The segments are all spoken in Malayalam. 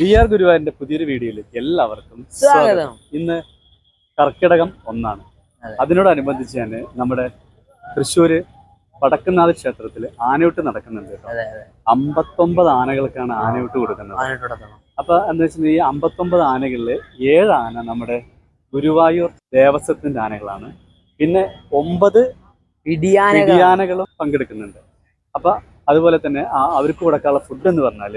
ബി ആർ ഗുരുവായൂരിന്റെ പുതിയൊരു വീഡിയോയിലേക്ക് എല്ലാവർക്കും സ്വാഗതം. ഇന്ന് കർക്കിടകം ഒന്നാണ്. അതെ. അതിനോടനുബന്ധിച്ച് തന്നെ നമ്മുടെ തൃശ്ശൂര് വടക്കുന്നാഥ ക്ഷേത്രത്തിൽ ആനയൂട്ട് നടക്കുന്നുണ്ട് അമ്പത്തൊമ്പത് ആനകൾക്കാണ് ആനയൂട്ട് കൊടുക്കുന്നത്. അപ്പൊ എന്താ വെച്ചിട്ടുണ്ടെങ്കിൽ ഈ അമ്പത്തൊമ്പത് ആനകളിൽ ഏഴ് ആന നമ്മുടെ ഗുരുവായൂർ ദേവസ്വത്തിന്റെ ആനകളാണ്. പിന്നെ ഒമ്പത് ഇടിയാനകളും പങ്കെടുക്കുന്നുണ്ട്. അപ്പൊ അതുപോലെ തന്നെ അവർക്ക് കൊടുക്കാനുള്ള ഫുഡ് എന്ന് പറഞ്ഞാൽ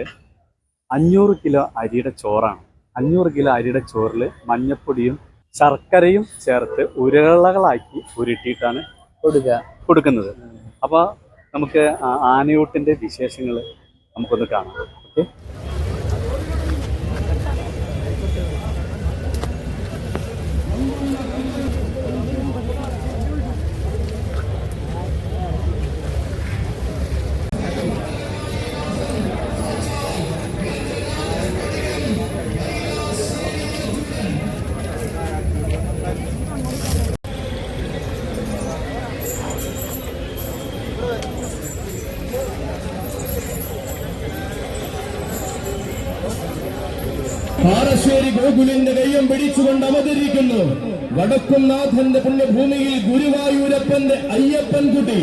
അഞ്ഞൂറ് കിലോ അരിയുടെ ചോറാണ്. അഞ്ഞൂറ് കിലോ അരിയുടെ ചോറിൽ മഞ്ഞപ്പൊടിയും ശർക്കരയും ചേർത്ത് ഉരുളകളാക്കി ഉരുട്ടിയിട്ടാണ് കൊടുക്കുക കൊടുക്കുന്നത്. അപ്പോൾ നമുക്ക് ആനയൂട്ടിന്റെ വിശേഷങ്ങൾ നമുക്കൊന്ന് കാണാം. ഓക്കെ? ഗോകുലിന്റെ കയ്യം പിടിച്ചുകൊണ്ട് അവതരിക്കുന്നു. വടക്കുംനാഥന്റെ പുണ്യഭൂമിയിൽ ഗുരുവായൂരപ്പന്റെ അയ്യപ്പൻ കുട്ടി.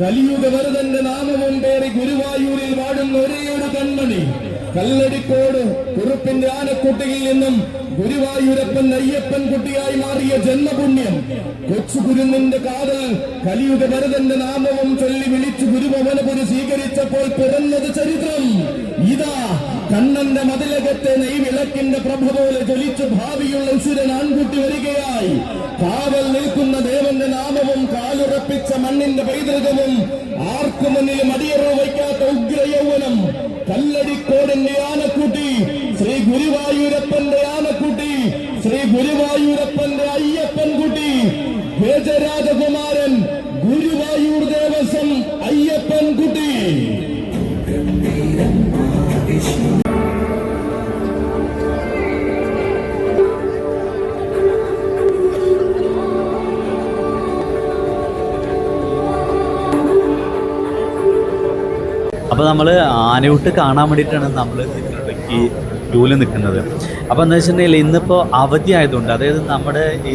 കലിയുഗ വരദന്റെ നാമവും പേറി ഗുരുവായൂരിൽ വാടുന്ന ഒരേയൊരു കൺമണി. കല്ലടിക്കോട് കുറുപ്പിന്റെ ആനക്കുട്ടിയിൽ നിന്നും ഗുരുവായൂരപ്പൻ അയ്യപ്പൻ കുട്ടിയായി മാറിയ ജന്മപുണ്യം. കൊച്ചു കുരുന്നിന്റെ കാതൽ കലിയുഗ ഭരതന്റെ നാമവും ചൊല്ലി വിളിച്ചു ഗുരുഭവനപുരി സ്വീകരിച്ചപ്പോൾ പിറന്നത് ചരിത്രം. ഇതാ കണ്ണന്റെ മതിലകത്തെ നെയ്വിളക്കിന്റെ പ്രഭ പോലെ ജ്വലിച്ച് ഭാവിയുള്ള ഉസുരൻ ആൺകുട്ടി വരികയായി. കാവൽ നിൽക്കുന്ന ദേവന്റെ നാമവും കാലുറപ്പിച്ച മണ്ണിന്റെ പൈതൃകവും ആർക്കു മുന്നിലും അടിയറവ് വയ്ക്കാത്ത ഉഗ്ര യൗവനം കല്ലടിക്കോടിന്റെ ആനക്കുട്ടി ശ്രീ ഗുരുവായൂരപ്പന്റെ ആനക്കുട്ടി അപ്പോൾ നമ്മൾ ആനയൂട്ട് കാണാൻ വേണ്ടിയിട്ടാണ് നമ്മൾ ഈ ക്യൂൽ നിൽക്കുന്നത്. അപ്പോൾ എന്താ വെച്ചിട്ടുണ്ടെങ്കിൽ ഇന്നിപ്പോൾ അവധി ആയതുകൊണ്ട് അതായത് നമ്മുടെ ഈ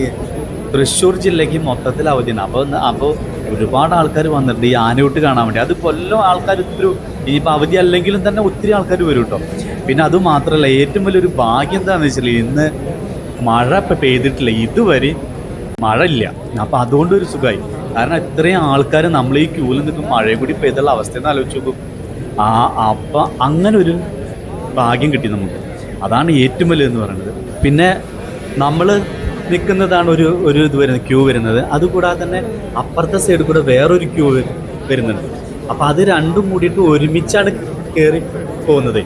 തൃശ്ശൂർ ജില്ലയ്ക്ക് മൊത്തത്തിൽ അവധിയാണ്. അപ്പോൾ അപ്പോൾ ഒരുപാട് ആൾക്കാർ വന്നിട്ടുണ്ട് ഈ ആനയൂട്ട് കാണാൻ വേണ്ടി. അത് കൊല്ലം ആൾക്കാർ ഒത്തിരി ഇനിയിപ്പോൾ അവധി അല്ലെങ്കിലും തന്നെ ഒത്തിരി ആൾക്കാർ വരും കേട്ടോ. പിന്നെ അത് മാത്രമല്ല ഏറ്റവും വലിയൊരു ഭാഗ്യം എന്താണെന്ന് വെച്ചിട്ടുണ്ടെങ്കിൽ ഇന്ന് മഴ ഇപ്പം പെയ്തിട്ടില്ല. ഇതുവരെ മഴ ഇല്ല. അപ്പം അതുകൊണ്ട് ഒരു സുഖമായി കാരണം ഇത്രയും ആൾക്കാർ നമ്മൾ ഈ ക്യൂവിൽ നിൽക്കും മഴയും കൂടി പെയ്തുള്ള അവസ്ഥയെന്ന് ആലോചിച്ച് നോക്കും. ആ അപ്പം അങ്ങനെ ഒരു ഭാഗ്യം കിട്ടി നമുക്ക്. അതാണ് ഏറ്റവും വലുതെന്ന് പറയുന്നത്. പിന്നെ നമ്മൾ നിൽക്കുന്നതാണ് ഒരു ഒരു ഇത് വരുന്നത് ക്യൂ വരുന്നത്. അതുകൂടാതെ തന്നെ അപ്പുറത്തെ സൈഡിൽ കൂടെ വേറൊരു ക്യൂ വരുന്നുണ്ട്. അപ്പോൾ അത് രണ്ടും കൂടിയിട്ട് ഒരുമിച്ചാണ് കയറി പോകുന്നത്.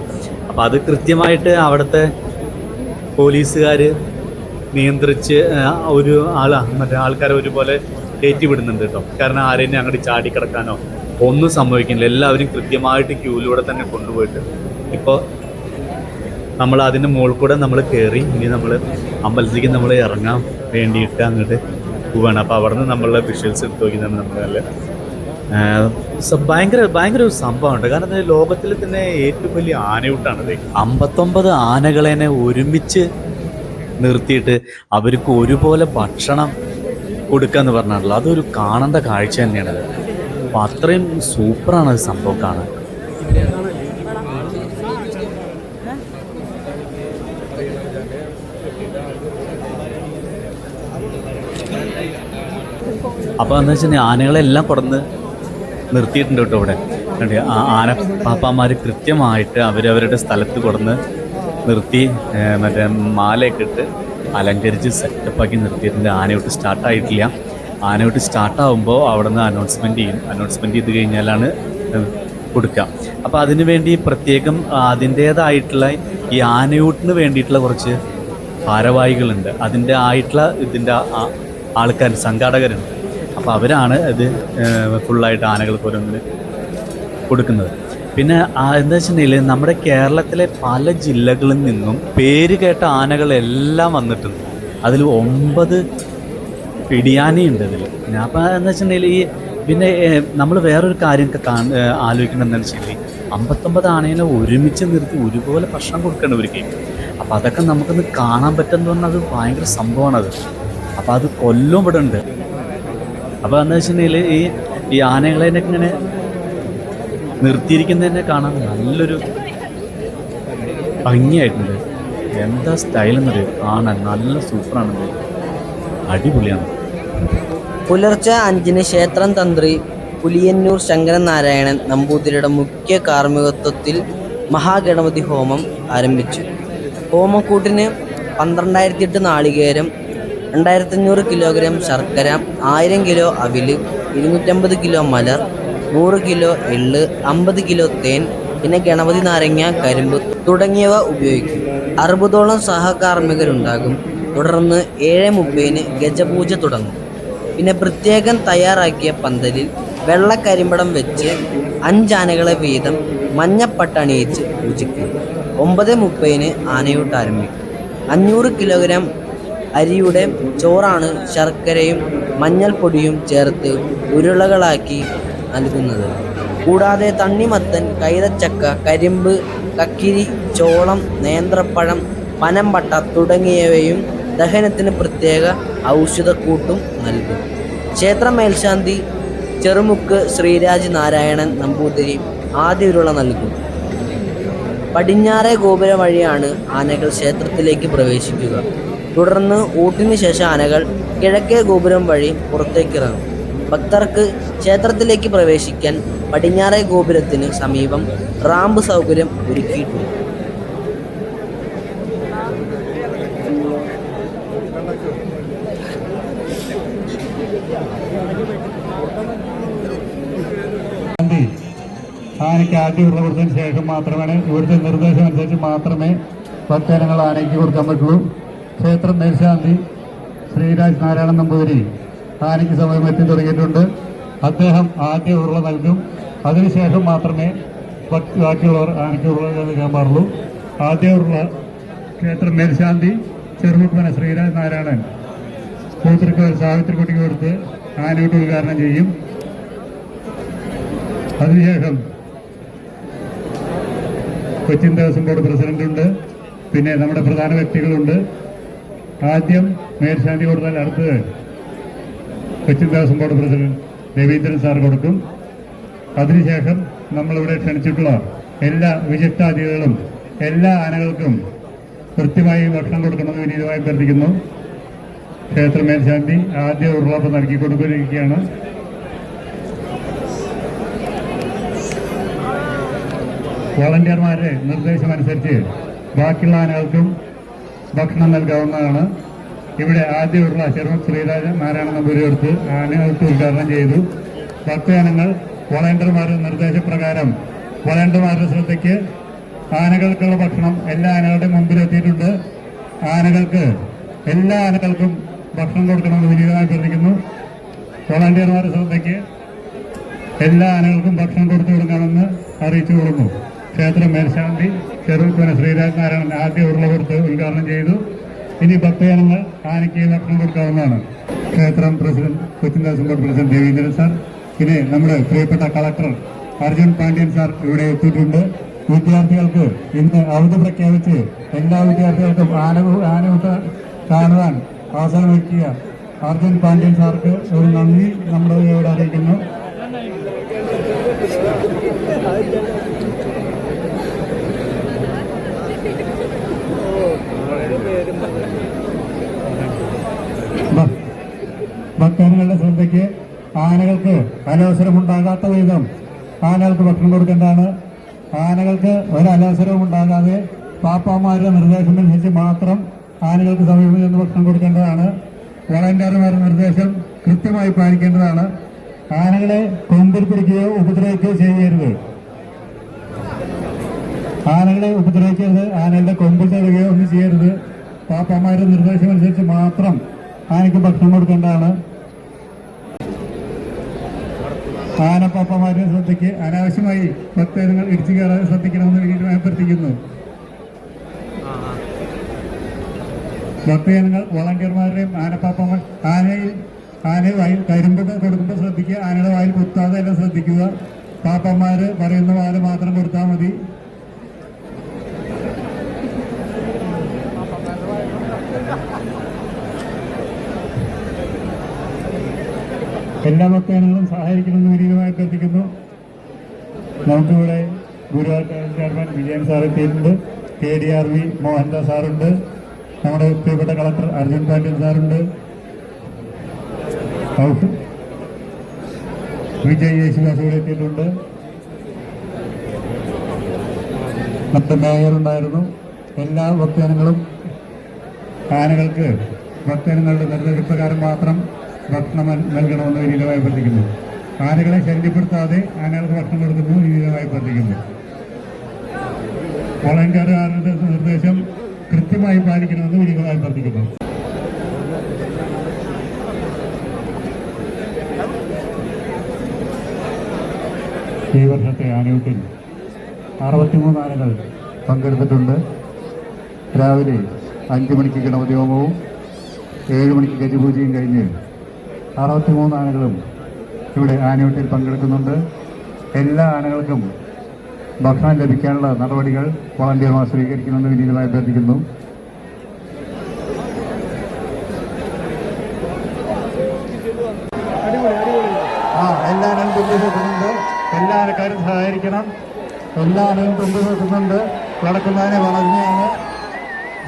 അപ്പോൾ അത് കൃത്യമായിട്ട് അവിടുത്തെ പോലീസുകാർ നിയന്ത്രിച്ച് ഒരു ആൾ മറ്റേ ആൾക്കാരെ ഒരുപോലെ കയറ്റി വിടുന്നുണ്ട് കേട്ടോ. കാരണം ആരെയും അങ്ങോട്ട് ചാടിക്കിടക്കാനോ ഒന്നും സംഭവിക്കുന്നില്ല. എല്ലാവരും കൃത്യമായിട്ട് ക്യൂവിലൂടെ തന്നെ കൊണ്ടുപോയിട്ട് ഇപ്പോൾ നമ്മൾ അതിന്റെ മുകളിൽ കൂടെ നമ്മൾ കയറി ഇനി നമ്മൾ അമ്പലത്തിലേക്ക് നമ്മൾ ഇറങ്ങാൻ വേണ്ടിയിട്ട് അങ്ങോട്ട് പോവാണ്. അപ്പോൾ അവിടെ നിന്ന് നമ്മളുടെ വിഷ്വൽസ് എടുത്ത് നോക്കിയതാണ് നമ്മൾ നല്ല ഭയങ്കര ഭയങ്കര ഒരു സംഭവമുണ്ട്. കാരണം ലോകത്തിൽ തന്നെ ഏറ്റവും വലിയ ആനയൂട്ടാണത് അമ്പത്തൊമ്പത് ആനകളെന്നെ ഒരുമിച്ച് നിർത്തിയിട്ട് അവർക്ക് ഒരുപോലെ ഭക്ഷണം കൊടുക്കുക എന്ന് പറഞ്ഞാണല്ലോ. അതൊരു കാണേണ്ട കാഴ്ച തന്നെയാണ് അപ്പം അത്രയും സൂപ്പറാണ് അത് സംഭവം കാണാൻ. അപ്പോൾ എന്ന് വെച്ചിട്ടുണ്ടെങ്കിൽ ആനകളെല്ലാം കൊടുന്ന് നിർത്തിയിട്ടുണ്ട് കേട്ടോ ഇവിടെ. ആന പാപ്പാമാർ കൃത്യമായിട്ട് അവരവരുടെ സ്ഥലത്ത് കൊടുന്ന് നിർത്തി മറ്റേ മാലയൊക്കെ ഇട്ട് അലങ്കരിച്ച് സെറ്റപ്പാക്കി നിർത്തിയിട്ടുണ്ട്. ആനയോട്ട് സ്റ്റാർട്ടായിട്ടില്ല ആനയോട്ട് സ്റ്റാർട്ടാവുമ്പോൾ അവിടെ നിന്ന് അനൗൺസ്മെന്റ് ചെയ്യും. അനൗൺസ്മെന്റ് ചെയ്ത് കഴിഞ്ഞാലാണ് കൊടുക്കുക. അപ്പോൾ അതിന് വേണ്ടി പ്രത്യേകം അതിന്റേതായിട്ടുള്ള ഈ ആനയൂട്ടിന് വേണ്ടിയിട്ടുള്ള കുറച്ച് ഭാരവാഹികളുണ്ട്. അതിന്റെ ആയിട്ടുള്ള ഇതിന്റെ ആൾക്കാർ സംഘാടകരുണ്ട്. അപ്പോൾ അവരാണ് ഇത് ഫുള്ളായിട്ട് ആനകൾക്ക് ഓരോന്നിന് കൊടുക്കുന്നത്. പിന്നെ എന്താ വെച്ചിട്ടുണ്ടെങ്കിൽ നമ്മുടെ കേരളത്തിലെ പല ജില്ലകളിൽ നിന്നും പേര് കേട്ട ആനകളെല്ലാം വന്നിട്ടുണ്ട്. അതിൽ ഒമ്പത് പിടിയാനയുണ്ട് ഇതിൽ അപ്പം എന്താ വെച്ചിട്ടുണ്ടെങ്കിൽ ഈ പിന്നെ നമ്മൾ വേറൊരു കാര്യമൊക്കെ കാ ആലോചിക്കണം എന്താണെന്ന് വെച്ചിട്ടുണ്ടെങ്കിൽ അമ്പത്തൊമ്പത് ആണേനെ ഒരുമിച്ച് നിർത്തി ഒരുപോലെ ഭക്ഷണം കൊടുക്കണം ഒരു കേക്ക് അപ്പോൾ അതൊക്കെ നമുക്കൊന്ന് കാണാൻ പറ്റുമെന്ന് പറഞ്ഞാൽ അത് ഭയങ്കര സംഭവമാണത്. അപ്പോൾ അത് കൊല്ലവും ഇവിടെ ഉണ്ട്. അപ്പോൾ എന്താ വെച്ചിട്ടുണ്ടെങ്കിൽ ഈ ഈ ആനകളെ ഇങ്ങനെ നിർത്തിയിരിക്കുന്നതിനെ കാണാൻ നല്ലൊരു ഭംഗിയായിട്ടുണ്ട്. എന്താ സ്റ്റൈലെന്നൊരു കാണാൻ നല്ല സൂപ്പറാണ്. അടിപൊളിയാണ്. പുലർച്ചെ അഞ്ചിന് ക്ഷേത്രം തന്ത്രി പുലിയന്നൂർ ശങ്കരൻ നാരായണൻ നമ്പൂതിരിയുടെ മുഖ്യ കാർമ്മികത്വത്തിൽ മഹാഗണപതി ഹോമം ആരംഭിച്ചു. ഹോമക്കൂട്ടിന് പന്ത്രണ്ടായിരത്തി എട്ട് നാളികേരം രണ്ടായിരത്തഞ്ഞൂറ് കിലോഗ്രാം ശർക്കര ആയിരം കിലോ അവിൽ ഇരുന്നൂറ്റമ്പത് കിലോ മലർ നൂറ് കിലോ എള്ള് അമ്പത് കിലോ തേൻ പിന്നെ ഗണപതി നാരങ്ങ കരിമ്പ് തുടങ്ങിയവ ഉപയോഗിക്കും. അറുപതോളം സഹകാർമ്മികരുണ്ടാകും. തുടർന്ന് ഏഴ് മുപ്പതിന് ഗജപൂജ തുടങ്ങും. പിന്നെ പ്രത്യേകം തയ്യാറാക്കിയ പന്തലിൽ വെള്ളക്കരിമ്പടം വെച്ച് അഞ്ചാനകളെ വീതം മഞ്ഞപ്പട്ടണിയിച്ച് പൂജിക്കും ഒമ്പത് മുപ്പതിന് ആനയൂട്ട് ആരംഭിക്കും. അഞ്ഞൂറ് കിലോഗ്രാം അരിയുടെ ചോറാണ് ശർക്കരയും മഞ്ഞൾപ്പൊടിയും ചേർത്ത് ഉരുളകളാക്കി നൽകുന്നത്. കൂടാതെ തണ്ണിമത്തൻ കൈതച്ചക്ക കരിമ്പ് കക്കിരി ചോളം നേന്ത്രപ്പഴം പനമ്പട്ട തുടങ്ങിയവയും ദഹനത്തിന് പ്രത്യേക ഔഷധക്കൂട്ടും നൽകും. ക്ഷേത്ര മേൽശാന്തി ചെറുമുക്ക് ശ്രീരാജ് നാരായണൻ നമ്പൂതിരി ആദ്യ ഉരുള നൽകും. പടിഞ്ഞാറേ ഗോപുര വഴിയാണ് ആനകൾ ക്ഷേത്രത്തിലേക്ക് പ്രവേശിക്കുക. തുടർന്ന് ഊട്ടിന് ശേഷം ആനകൾ കിഴക്കേ ഗോപുരം വഴി പുറത്തേക്കിറങ്ങും. ഭക്തർക്ക് ക്ഷേത്രത്തിലേക്ക് പ്രവേശിക്കാൻ പടിഞ്ഞാറേ ഗോപുരത്തിന് സമീപം റാമ്പ് സൗകര്യം ഒരുക്കിയിട്ടുണ്ട്. ആനയ്ക്ക് ആദ്യം കൊടുത്തതിന് ശേഷം മാത്രമാണ് ഇവിടുത്തെ നിർദ്ദേശം അനുസരിച്ച് മാത്രമേ ഭക്തജനങ്ങൾ ആനയ്ക്ക് കൊടുക്കാൻ പറ്റുള്ളൂ. ക്ഷേത്രം മേൽശാന്തി ശ്രീരാജ് നാരായണൻ നമ്പൂതിരി ആനയ്ക്ക് സമയം എത്തി തുടങ്ങിയിട്ടുണ്ട്. അദ്ദേഹം ആദ്യ ഉരുള നൽകും. അതിനുശേഷം മാത്രമേ ഭക്തി ബാക്കിയുള്ളവർ ആനയ്ക്ക് ഉരുള നൽകാൻ പാടുള്ളൂ. ആദ്യ ഉരുള ക്ഷേത്രം മേൽശാന്തി ചെറുമുക്കുമന ശ്രീരാജ് നാരായണൻ. കൂത്തിരിക്ക് സാവിത്രിക്കുട്ടിക്ക് കൊടുത്ത് ആനയുടെ ഉദ്ഘാടനം ചെയ്യും. അതിനുശേഷം കൊച്ചിൻ ദേവസ്വം ബോർഡ് പ്രസിഡന്റുണ്ട്. പിന്നെ നമ്മുടെ പ്രധാന വ്യക്തികളുണ്ട്. ആദ്യം മേൽശാന്തി കൊടുത്താൽ അടുത്തത് Cochin Devaswom board president Raveendran sir കൊടുക്കും. അതിനുശേഷം നമ്മളിവിടെ ക്ഷണിച്ചിട്ടുള്ള എല്ലാ വിശിഷ്ടാതിഥികളും എല്ലാ ആനകൾക്കും കൃത്യമായി ഭക്ഷണം കൊടുക്കണമെന്ന് വിനീതമായി അഭ്യർത്ഥിക്കുന്നു. ക്ഷേത്ര മേൽശാന്തി ആദ്യ ഉറപ്പ് നൽകി വോളണ്ടിയർമാരുടെ നിർദ്ദേശമനുസരിച്ച് ബാക്കിയുള്ള ആനകൾക്കും ഭക്ഷണം നൽകാവുന്നതാണ്. ഇവിടെ ആദ്യ ഉരുള ചെറുപ്പം ശ്രീരാജ നാരായണ നമ്പൂരി എടുത്ത് ആനകൾക്ക് ഉദ്ഘാടനം ചെയ്തു. ഭക്തജനങ്ങൾ വോളണ്ടിയർമാരുടെ നിർദ്ദേശപ്രകാരം വോളണ്ടിയർമാരുടെ ശ്രദ്ധയ്ക്ക് ആനകൾക്കുള്ള ഭക്ഷണം എല്ലാ ആനകളുടെ മുമ്പിലെത്തിയിട്ടുണ്ട് ആനകൾക്ക് എല്ലാ ആനകൾക്കും ഭക്ഷണം കൊടുക്കണമെന്ന് വിനീതമായി അഭ്യർത്ഥിക്കുന്നു. വോളണ്ടിയർമാരുടെ ശ്രദ്ധയ്ക്ക് എല്ലാ ആനകൾക്കും ഭക്ഷണം കൊടുത്തു കൊടുക്കണമെന്ന് അറിയിച്ചു കൊടുക്കുന്നു ക്ഷേത്രം മേൽശാന്തി ചെറുപ്പന ശ്രീരാജ് നാരായണൻ ആദ്യ ഉരുളവർത്ത് ഉദ്ഘാടനം ചെയ്തു. ഇനി ഭക്തജനങ്ങൾ ആനയ്ക്ക് ഭക്ഷണം കൊടുക്കാവുന്നതാണ്. ക്ഷേത്രം president Cochin Devaswom board president Deveendran sir. പിന്നെ നമ്മുടെ പ്രിയപ്പെട്ട കളക്ടർ അർജുൻ പാണ്ഡ്യൻ സാർ ഇവിടെ എത്തിയിട്ടുണ്ട്. വിദ്യാർത്ഥികൾക്ക് ഇന്ന് അവധി പ്രഖ്യാപിച്ച് എല്ലാ വിദ്യാർത്ഥികൾക്കും ആന ആനയൂട്ട കാണുവാൻ അവസരം വയ്ക്കുക അർജുൻ പാണ്ഡ്യൻ സാർക്ക് ഒരു നന്ദി നമ്മുടെ ഇവിടെ അറിയിക്കുന്നു ഭ- ഭക്തജനങ്ങളുടെ ശ്രദ്ധയ്ക്ക് ആനകൾക്ക് അനവസരമുണ്ടാകാത്ത വിധം ആനകൾക്ക് ഭക്ഷണം കൊടുക്കേണ്ടതാണ്. ആനകൾക്ക് ഒരു അനവസരവും ഉണ്ടാകാതെ പാപ്പാമാരുടെ നിർദ്ദേശമനുസരിച്ച് മാത്രം ആനകൾക്ക് സമീപം നിന്ന് ഭക്ഷണം കൊടുക്കേണ്ടതാണ്. വളണ്ടിയർമാരുടെ നിർദ്ദേശം കൃത്യമായി പാലിക്കേണ്ടതാണ്. ആനകളെ കൊമ്പിൽ ഉപദ്രവിക്കുകയോ ചെയ്യരുത്. ആനകളെ ഉപദ്രവിക്കരുത്. ആനകളുടെ കൊമ്പിൽ തടുകയോ ഒന്നും ചെയ്യരുത്. പാപ്പമാരുടെ നിർദ്ദേശമനുസരിച്ച് മാത്രം ആനയ്ക്ക് ഭക്ഷണം കൊടുക്കേണ്ടതാണ്. ആനപ്പാപ്പമാരുടെ ശ്രദ്ധയ്ക്ക് അനാവശ്യമായി ഭക്തജനങ്ങൾ ഇടിച്ചു കയറാതെ ശ്രദ്ധിക്കണമെന്ന് വീണ്ടും അഭ്യർത്ഥിക്കുന്നു. ഭക്തജനങ്ങൾ വളണ്ടിയർമാരുടെയും ആനപ്പാപ്പമാർ ആനയിൽ ആനയെ വായിൽ കരിമ്പ് കൊടുക്കുമ്പോൾ ശ്രദ്ധിക്കുക. ആനയുടെ വായിൽ കുത്താതെ എല്ലാം ശ്രദ്ധിക്കുക. പാപ്പന്മാര് പറയുന്ന പാൽ മാത്രം കൊടുത്താൽ മതി. എല്ലാ ഭക്തജനങ്ങളും സഹായിക്കണമെന്ന് വിനീതമായി അഭ്യർത്ഥിക്കുന്നു. നമുക്കിവിടെ ഗുരുവായൂർ ചെയർമാൻ വിജയൻ സാർ എത്തിയിട്ടുണ്ട്. K D R V Mohandas സാറുണ്ട്. നമ്മുടെ പ്രിയപ്പെട്ട കളക്ടർ അർജുൻ പാണ്ഡ്യൻ സാറുണ്ട്. വിജയ് യേശുദാസ് ഇവിടെ എത്തിയിട്ടുണ്ട്. നമ്മുടെ മേയർ ഉണ്ടായിരുന്നു. എല്ലാ ഭക്തജനങ്ങളും ആനകൾക്ക് ഭക്തജനങ്ങളുടെ നിർദ്ദേശപ്രകാരം മാത്രം ഭക്ഷണം നൽ- നൽകണമെന്ന് വിനീതമായി അഭ്യർത്ഥിക്കുന്നു. ആനകളെ ശല്യപ്പെടുത്താതെ ആനകൾക്ക് ഭക്ഷണം കൊടുക്കുന്നു വിനീതമായി അഭ്യർത്ഥിക്കുന്നു വോളണ്ടിയർമാരുടെ നിർദ്ദേശം കൃത്യമായി പാലിക്കണമെന്ന് വിനീതമായി അഭ്യർത്ഥിക്കുന്നു ഈ വർഷത്തെ ആനയൂട്ടിൽ അറുപത്തിമൂന്ന് ആനകൾ പങ്കെടുത്തിട്ടുണ്ട്. രാവിലെ അഞ്ച് മണിക്ക് ഗണപതി ഹോമവും ഏഴ് മണിക്ക് ഗജപൂജയും കഴിഞ്ഞ് അറുപത്തിമൂന്ന് ആനകളും ഇവിടെ ആനയൂട്ടിൽ പങ്കെടുക്കുന്നുണ്ട്. എല്ലാ ആനകൾക്കും ഭക്ഷണം ലഭിക്കാനുള്ള നടപടികൾ വളണ്ടിയർമാർ സ്വീകരിക്കുന്നുണ്ട് വിനീതമായി അഭ്യർത്ഥിക്കുന്നു. ആ എല്ലാ ആനകളും തുമ്പി നോക്കുന്നുണ്ട് എല്ലാ ആനക്കാരും സഹായിക്കണം എല്ലാ ആനകളും തുമ്പി നോക്കുന്നുണ്ട് നടക്കുന്നതിനെ വളർന്നെയാണ്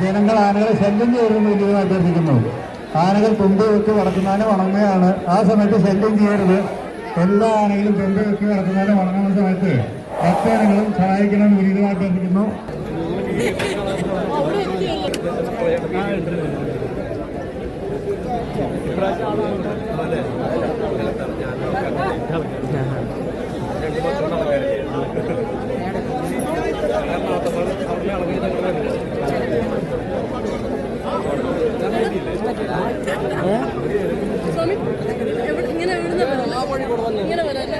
ജനങ്ങൾ ആനകളെ ശല്യം ചെയ്യുന്നു വിനീതമായി അഭ്യർത്ഥിക്കുന്നു. ആനകൾ തുമ്പ് വെക്ക് വളർത്തുന്നതിന് വണങ്ങുകയാണ്. ആ സമയത്ത് ശല്യം ചെയ്യരുത്. എല്ലാ ആനകളും തുമ്പ് വെക്ക് വളർത്തുന്നതിന് വണങ്ങുന്ന സമയത്ത് ഭക്താനങ്ങളും സഹായിക്കണം വിനീതമായി എത്തിക്കുന്നു സ്വാമി എവിടെ- ഇങ്ങനെ എവിടുന്ന് വരാം? ഇങ്ങനെ വരാം അല്ലേ?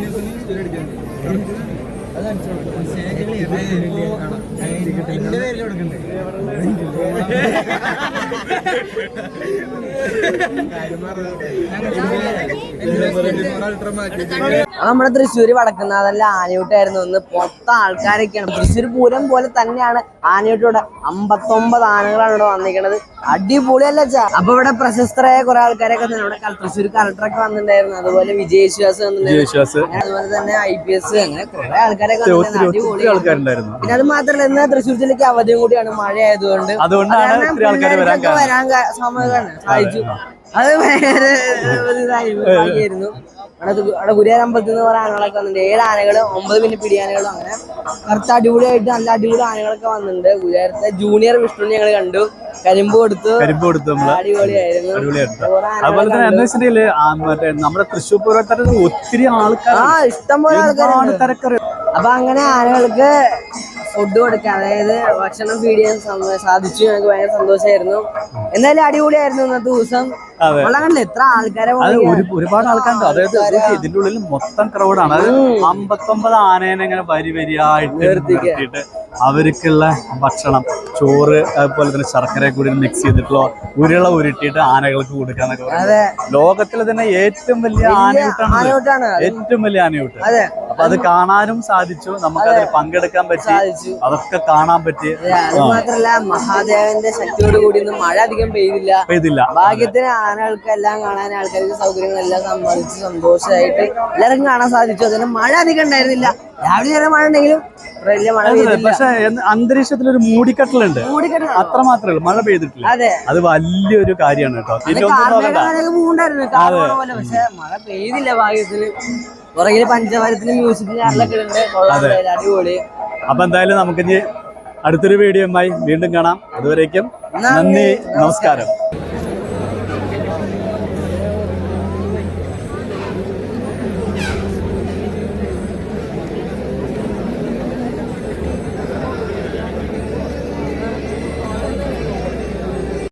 ഇവിടെയൊക്കെ? ആ, നമ്മുടെ തൃശ്ശൂര് വടക്കുന്നാഥല്ല ആനയൂട്ടായിരുന്നു. ഒന്ന് മൊത്തം ആൾക്കാരൊക്കെയാണ്. തൃശ്ശൂർ പൂരം പോലെ തന്നെയാണ് ആനയൂട്ടോടെ അമ്പത്തൊമ്പത് ആനകളാണ് ഇവിടെ വന്നിരിക്കുന്നത് അടിപൊളിയല്ല ചാ അപ്പൊ ഇവിടെ പ്രശസ്തരായ കുറെ ആൾക്കാരൊക്കെ തന്നെ ഇവിടെ തൃശ്ശൂർ കളക്ടറൊക്കെ വന്നിട്ടുണ്ടായിരുന്നു. അതുപോലെ വിജയ് വിശ്വാസം അതുപോലെ തന്നെ ഐ പി എസ് അങ്ങനെ കുറെ ആൾക്കാരൊക്കെ ഒത്തിരി ആൾക്കാരുണ്ടായിരുന്നു. പിന്നെ അത് മാത്രല്ല ഇന്ന് തൃശ്ശൂർ ജില്ലക്ക് അവധിയും കൂടിയാണ് മഴ ആയതുകൊണ്ട് അതുകൊണ്ടാണ് അത് കാരണം. വരാൻ പിള്ളേർക്കൊക്കെ സഹായിച്ചു അത്. ഭയങ്കര ഒരു അവിടെ ഗുരുവായൂർ അമ്പലത്തിൽ നിന്ന് കുറെ ആനകളൊക്കെ വന്നിട്ടുണ്ട്. ഏഴ് ആനകൾ ഒമ്പത് പിന്നെ പിടിയാനകളും അങ്ങനെ കറുത്ത അടിപൊളിയായിട്ട് നല്ല അടിപൊളി ആനകളൊക്കെ വന്നിട്ടുണ്ട്. ഗുരുവായൂരത്തെ ജൂനിയർ വിഷ്ണുവിനെ ഞങ്ങൾ കണ്ടു. കരിമ്പ് കൊടുത്തു. കരിമ്പ് കൊടുത്തു അടിപൊളിയായിരുന്നു. അതുപോലെ തന്നെ. എന്താ നമ്മുടെ തൃശ്ശൂർ പൂരത്തരത്തിൽ ഒത്തിരി ആൾക്കാർ ആ ഇഷ്ടം പോലെ ഒരുപാട് ആൾക്കാരുണ്ട്. തിരക്കറി അപ്പൊ അങ്ങനെ ആനകൾക്ക് ഫുഡ് കൊടുക്കുക അതായത് ഭക്ഷണം ഫീഡ് ചെയ്യാൻ സാധിച്ചു. ഞങ്ങൾക്ക് ഭയങ്കര സന്തോഷമായിരുന്നു എന്തായാലും അടിപൊളിയായിരുന്നു ഇന്നത്തെ ദിവസം. എത്ര ആൾക്കാരെ ഒരു ഒരുപാട് ആൾക്കാരുണ്ട്. അതായത് ഇതിന്റെ ഉള്ളിൽ മൊത്തം ക്രൗഡാണ് അത് അമ്പത്തൊമ്പത് ആനേനെ ഇങ്ങനെ വരി വരിയായിട്ട് നിർത്തിയിട്ട് അവർക്കുള്ള ഭക്ഷണം ചോറ് അതുപോലെ തന്നെ ശർക്കര കൂടി മിക്സ് ചെയ്തിട്ടുള്ള ഉരുള ഉരുട്ടിയിട്ട് ആനകൾക്ക് കൊടുക്കാന്നൊക്കെ ലോകത്തിലെ തന്നെ ഏറ്റവും വലിയ ആനയൂട്ടാണ് ഏറ്റവും വലിയ ആനയൂട്ട്. അതെ. അപ്പൊ അത് കാണാനും സാധിച്ചു. നമുക്ക് അതിൽ പങ്കെടുക്കാൻ പറ്റി. അതൊക്കെ കാണാൻ പറ്റി. അതെ, അത് മാത്രല്ല മഹാദേവന്റെ ശക്തിയോട് കൂടി ഒന്നും മഴ അധികം പെയ്തില്ല. പെയ്തില്ല. ഭാഗ്യത്തിന് ആനകൾക്ക് എല്ലാം കാണാൻ ആൾക്കാർക്ക് സൗകര്യങ്ങളെല്ലാം സമ്മാനിച്ച് സന്തോഷമായിട്ട് എല്ലാവർക്കും കാണാൻ സാധിച്ചു. അതിന് മഴ അധികം ഉണ്ടായിരുന്നില്ല. രാവിലെ ചെറിയ മഴ ഉണ്ടെങ്കിലും വലിയ മഴ പക്ഷെ അന്തരീക്ഷത്തിൽ ഒരു മൂടിക്കെട്ടലുണ്ട്. അത്ര മാത്രമേ മഴ പെയ്തിട്ടില്ല. അതെ. അത് വലിയൊരു കാര്യമാണ് കേട്ടോ. പിന്നെ ഒന്നും പോലെ. പക്ഷെ മഴ പെയ്തില്ല ഭാഗ്യത്തിന്. പുറകിൽ പഞ്ചവാരത്തിന് മ്യൂസിക് ചാനലൊക്കെ ഉണ്ട് കൊള്ളാൻ അടിപൊളി. അപ്പൊ എന്തായാലും നമുക്ക് അടുത്തൊരു വീഡിയോയുമായി വീണ്ടും കാണാം. അതുവരേക്കും നന്ദി. നമസ്കാരം.